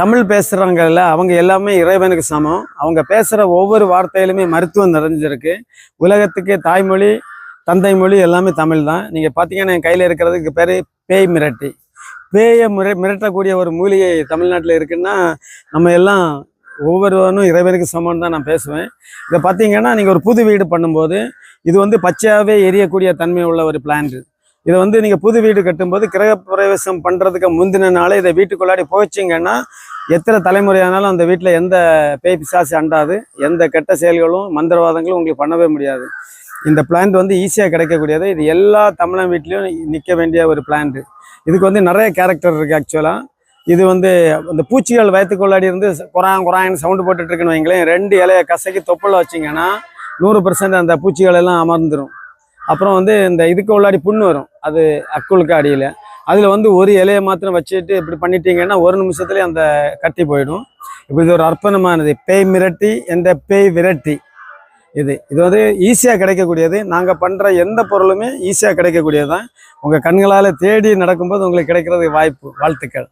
தமிழ் பேசுகிறவங்கல்ல அவங்க எல்லாமே இறைவனுக்கு சமம். அவங்க பேசுகிற ஒவ்வொரு வார்த்தையிலுமே மருத்துவம் நிறைஞ்சிருக்கு. உலகத்துக்கு தாய்மொழி தந்தை மொழி எல்லாமே தமிழ் தான். நீங்கள் பார்த்தீங்கன்னா என் கையில் இருக்கிறதுக்கு பேர் பேய் மிரட்டி. பேயை மிர மிரட்டக்கூடிய ஒரு மூலிகை தமிழ்நாட்டில் இருக்குன்னா நம்ம எல்லாம் ஒவ்வொருவனும் இறைவனுக்கு சமம்னு தான் நான் பேசுவேன். இதை பார்த்தீங்கன்னா நீங்கள் ஒரு புது வீடு பண்ணும்போது இது வந்து பச்சையாகவே எரியக்கூடிய தன்மை உள்ள ஒரு பிளான்ட் இதை வந்து நீங்கள் புது வீடு கட்டும்போது கிரக பிரவேசம் பண்ணுறதுக்கு முந்தின நாளே இதை வீட்டுக்குள்ளாடி போச்சிங்கன்னா எத்தனை தலைமுறையானாலும் அந்த வீட்டில் எந்த பேய் பிசாசு அண்டாது எந்த கெட்ட செயல்களும் மந்திரவாதங்களும் உங்களுக்கு பண்ணவே முடியாது. இந்த பிளான்ட் வந்து ஈஸியாக கிடைக்கக்கூடியது. இது எல்லா தமிழன் வீட்லேயும் நிற்க வேண்டிய ஒரு பிளான்ட் இதுக்கு வந்து நிறைய கேரக்டர் இருக்குது ஆக்சுவலாக இது வந்து இந்த பூச்சிகள் வயத்துக்குள்ளாடி இருந்து குறாங் குறாங்கன்னு சவுண்டு போட்டுட்ருக்குன்னு வைங்களேன் ரெண்டு இலைய கசக்கி தொப்பில் வச்சிங்கன்னா நூறு பர்சன்ட் அந்த பூச்சிகள் எல்லாம் அமர்ந்துடும் அப்புறம் வந்து இந்த இதுக்கு உள்ளாடி புண்ணு வரும். அது அக்குளுக்கு அடியில். அதில் வந்து ஒரு இலையை மாத்திரம் வச்சுட்டு இப்படி பண்ணிட்டீங்கன்னா ஒரு நிமிஷத்துலேயே அந்த கட்டி போயிடும். இப்போ இது ஒரு அற்புதமானது. பேய் மிரட்டி எந்த பேய் விரட்டி. இது இது வந்து ஈஸியாக கிடைக்கக்கூடியது. நாங்கள் பண்ணுற எந்த பொருளுமே ஈஸியாக கிடைக்கக்கூடியது தான் உங்கள் கண்களால் தேடி நடக்கும்போது உங்களுக்கு கிடைக்கிறது வாய்ப்பு வாழ்த்துக்கள்.